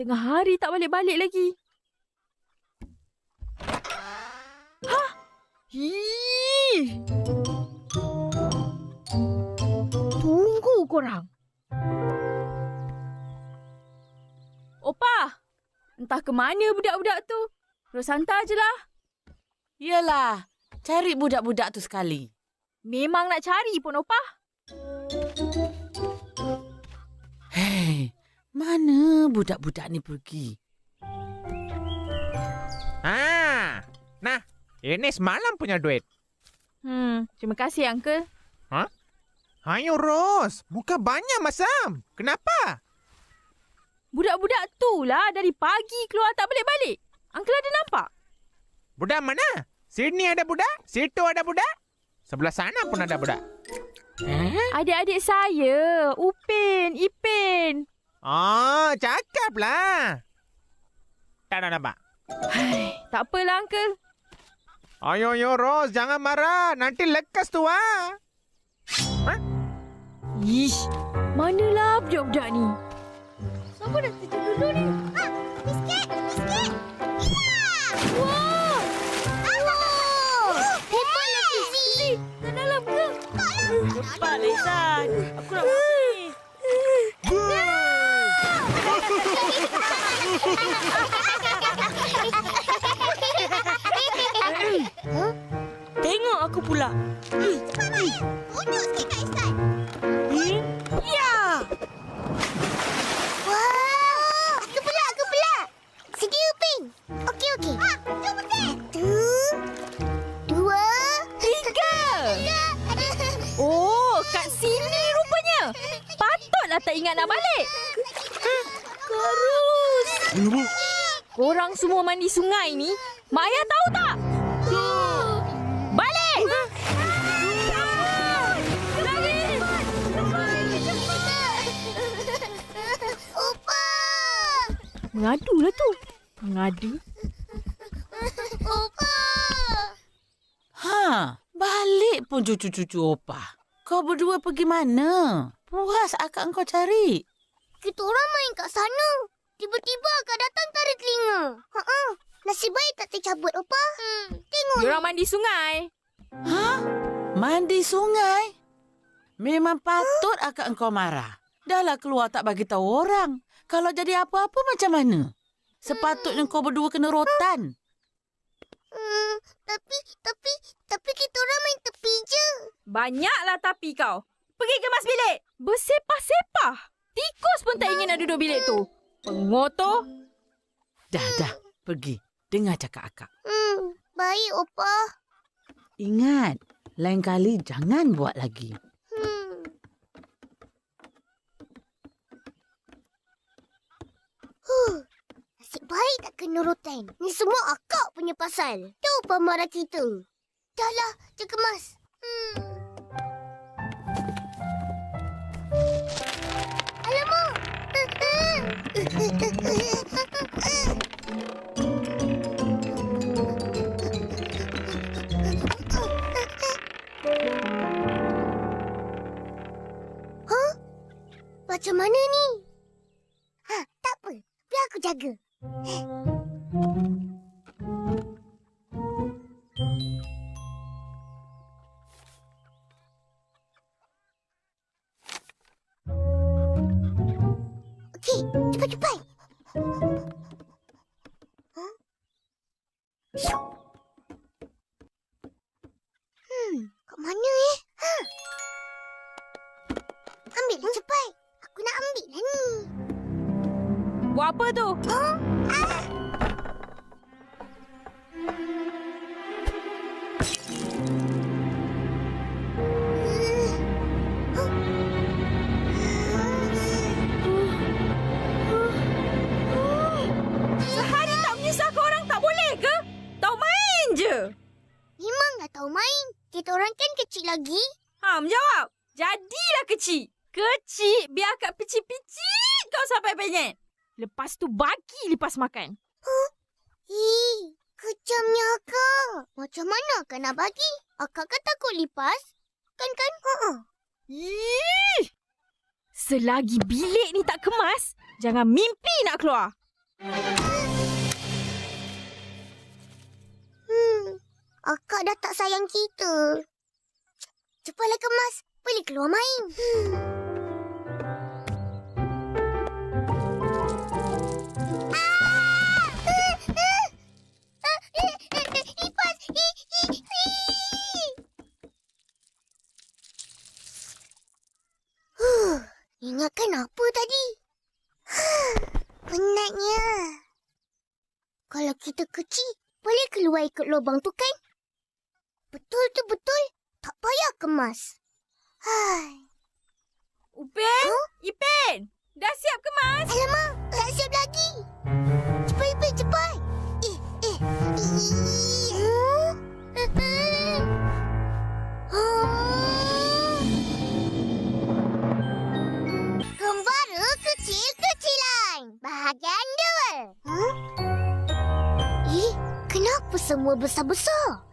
tengah hari tak balik-balik lagi. Hah? Hii! Tunggu korang. Opa! Entah ke mana budak-budak tu. Terus hantar je lah. Yalah, cari budak-budak tu sekali. Memang nak cari pun, Opa. Mana budak-budak ni pergi? Ah, nah, ini semalam punya duit. Hmm, terima kasih, Uncle. Ayo Ros, buka banyak masam. Kenapa? Budak-budak tu lah dari pagi keluar tak balik-balik. Uncle ada nampak? Budak mana? Sini ada budak, situ ada budak. Sebelah sana pun ada budak. Eh? Adik-adik saya, Upin, Ipin. Oh, cakaplah. Tak ada nampak. Hai, tak apalah, Uncle. Ayo, ayo Ros, jangan marah. Nanti lekas tu ah. Ish, manalah budak-budak ni? Siapa dah tidur dulu ni? Ah, biskit, biskit. Lah Fizi. kat dalam ke? Cepat, nak Unjuk sikit Kak Ihsan. Hmm? Ya! Wah. Aku pula, aku pula. Sini Upin. Okey, okey. Ha, jom. Satu. Dua. Tiga. Tiga. Oh, kat sini rupanya. Patutlah tak ingat nak balik. Karus. Korang semua mandi sungai ni, Mak Ayah tahu tak? Mengadu lah tu. Mengadu. Opa. Ha, balik pun cucu-cucu opa. Kau berdua pergi mana? Puas akak kau cari. Kita orang main kat sana. Tiba-tiba akak datang tarik telinga. Ha Nasib baik tak tercabut, Opa. Hmm. Tengok. Diorang mandi sungai. Ha? Mandi sungai? Memang patut akak engkau marah. Dahlah keluar tak bagi tahu orang. Kalau jadi apa-apa macam mana? Sepatutnya kau berdua kena rotan. Hmm, tapi, tapi, tapi kita orang main tepi je. Banyaklah tapi kau. Pergi kemas bilik. Bersepah-sepah. Tikus pun tak ingin nak duduk bilik tu. Pengotor. Dah, dah. Pergi. Dengar cakap akak. Hmm, baik, Opa. Ingat, lain kali jangan buat lagi. Hmm. Huh. Nasib baik tak kena rotan. Ni semua akak punya pasal. Tu Opa marah kita. Dah lah, jaga mas. Hmm. Huh? Macam mana ni? Aku jaga. Okey, cepat-cepat. kita orang kan kecil lagi. Ha, menjawab. Jadilah kecil. Kecil biar kat pici-pici kau sampai penyet. Lepas tu bagi Lepas makan. Huh? Hii, kejamnya akak. Macam mana akak nak bagi? Akak kan takut lipas. Kan kan? Ha Ih! Selagi bilik ni tak kemas, jangan mimpi nak keluar. Akak dah tak sayang kita. Cepatlah kemas. Boleh keluar main. Ingatkan apa tadi? Penatnya. Kalau kita kecil, boleh keluar ikut lubang tu kan? kemas. Hai. Upin? Huh? Ipin? Dah siap kemas? Alamak, tak siap lagi. Cepat, Ipin, cepat. Eh, eh. eh. Bahagian dua. Huh? Eh, kenapa semua besar-besar?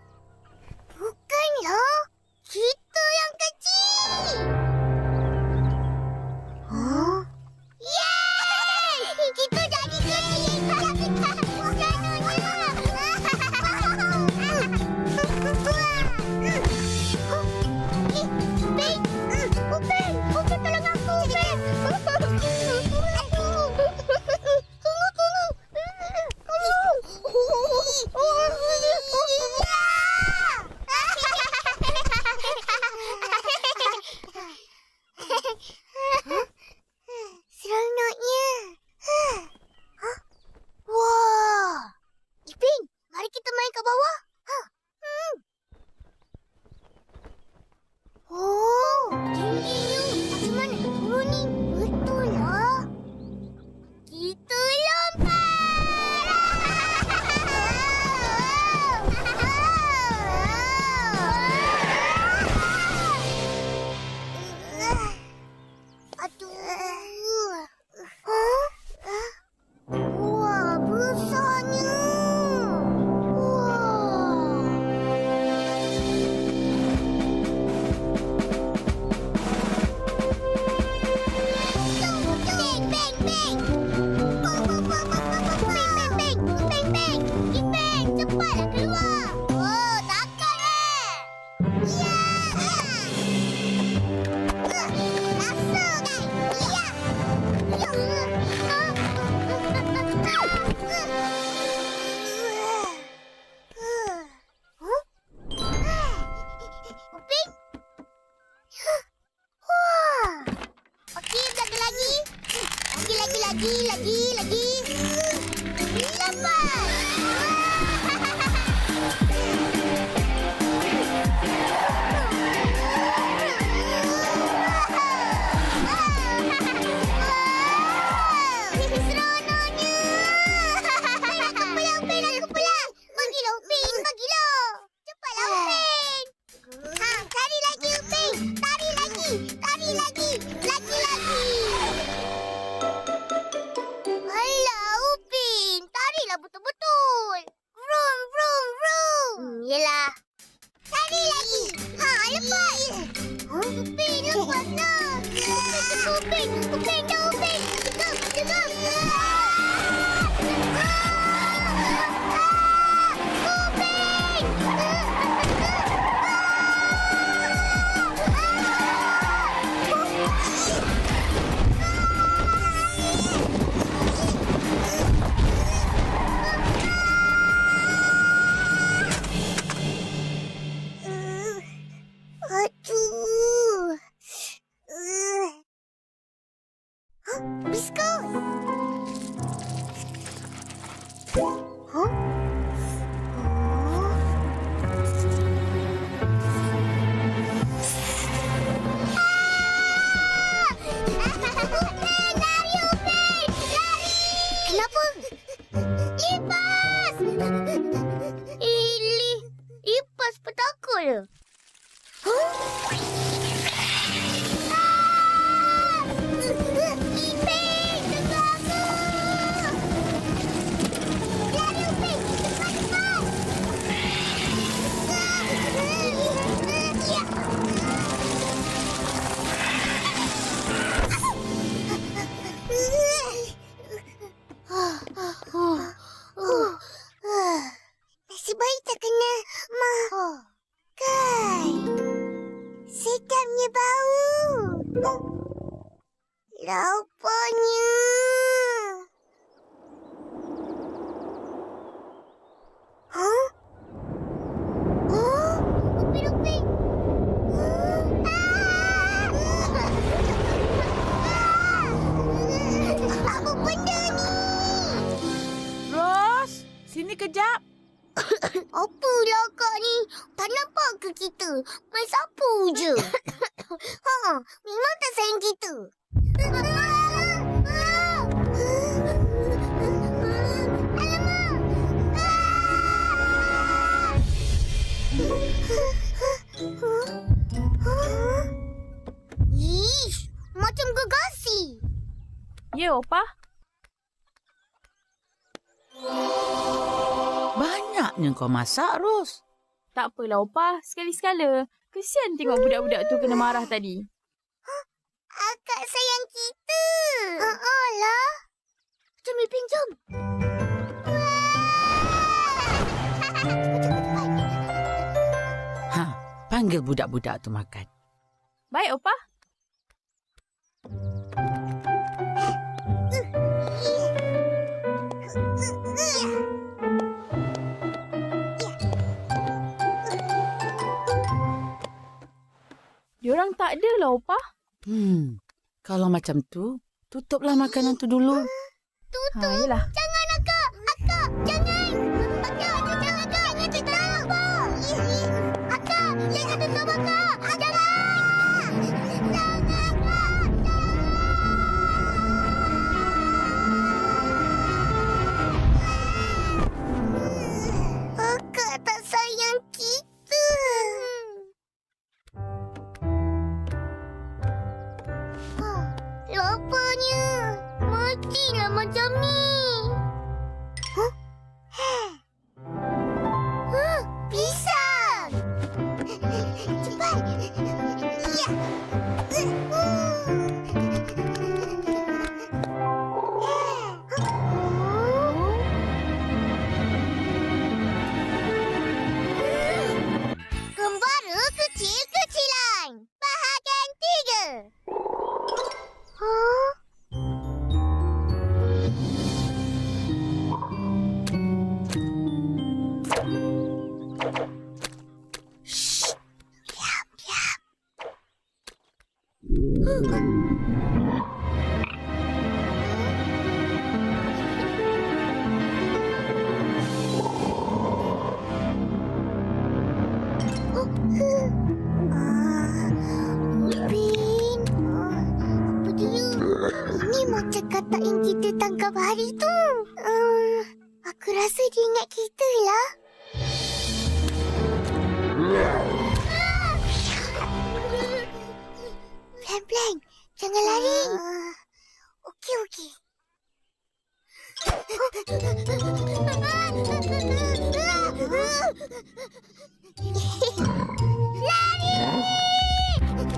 老婆娘 kau masak, Ros. Tak apalah, Opa. Sekali-sekala. Kesian tengok budak-budak tu kena marah tadi. Akak sayang kita. Ha lah. Jom Ipin, jom. Ha, panggil budak-budak tu makan. Baik, Opa. Diorang tak ada lah, Opa. Hmm, kalau macam tu, tutuplah makanan tu dulu. Ha, yelah. Jangan Ini macam kata yang kita tangkap hari tu. Uh, aku rasa dia ingat kita lah. Pelan-pelan. Jangan lari. Okey, okey. Lari!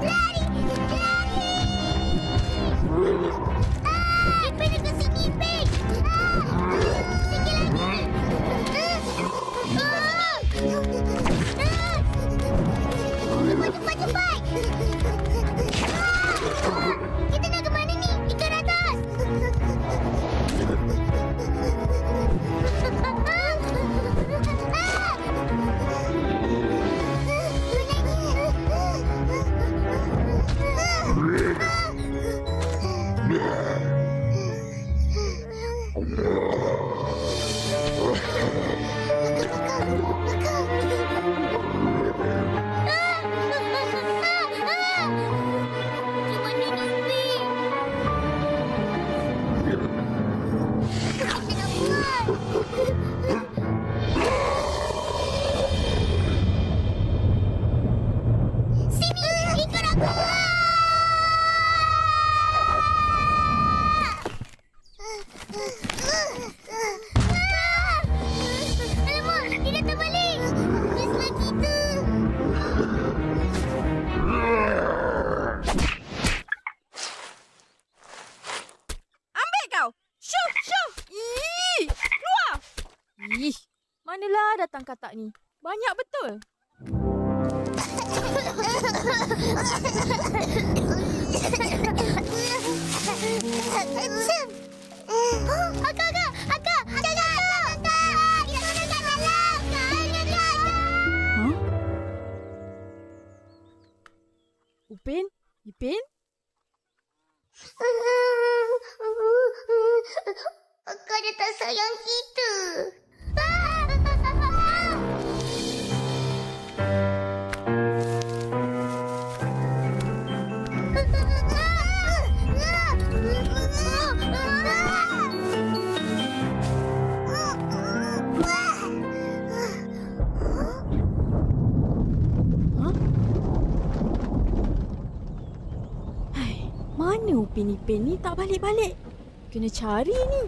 Lari! Lari! Cepat, datang katak ni? Banyak betul. Upin? Ipin? Akak dah tak sayang kita. Mana Upin Ipin ni tak balik-balik? Kena cari ni.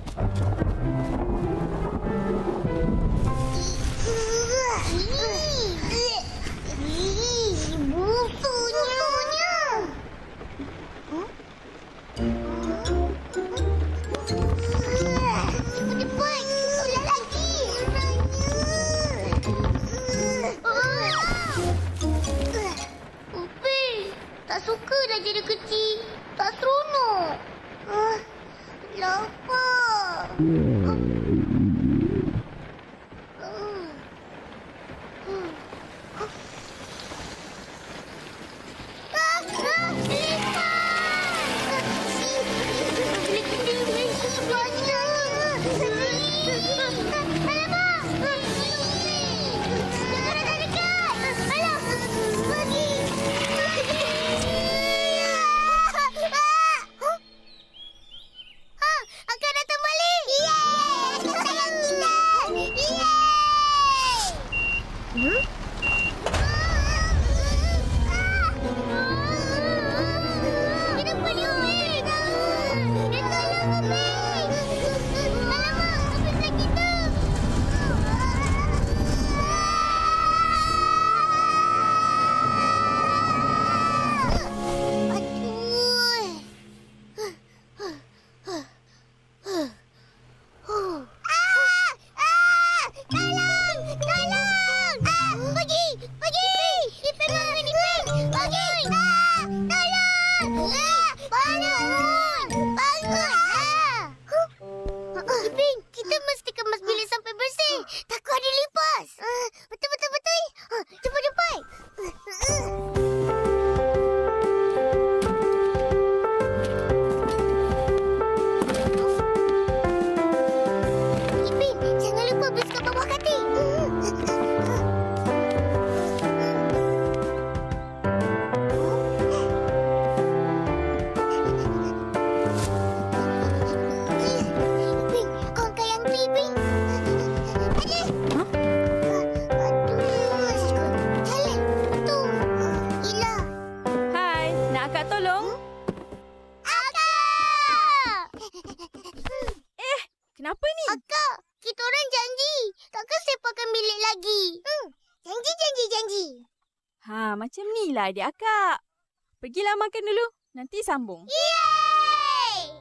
Pergilah makan dulu. Nanti sambung. Yeay!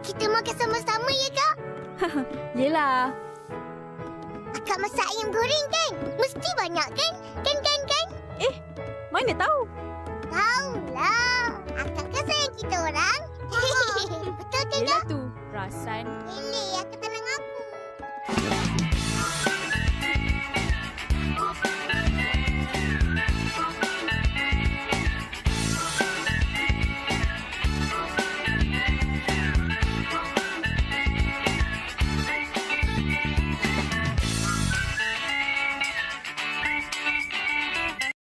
Kita makan sama-sama ya, Kak? Yelah. Akak masak ayam goreng kan? Mesti banyak kan? Kan, kan, kan? Mana tahu? Tahulah. Akak kan sayang kita orang. Betul kan, Yelah Kak? tu. Perasan. Yelah.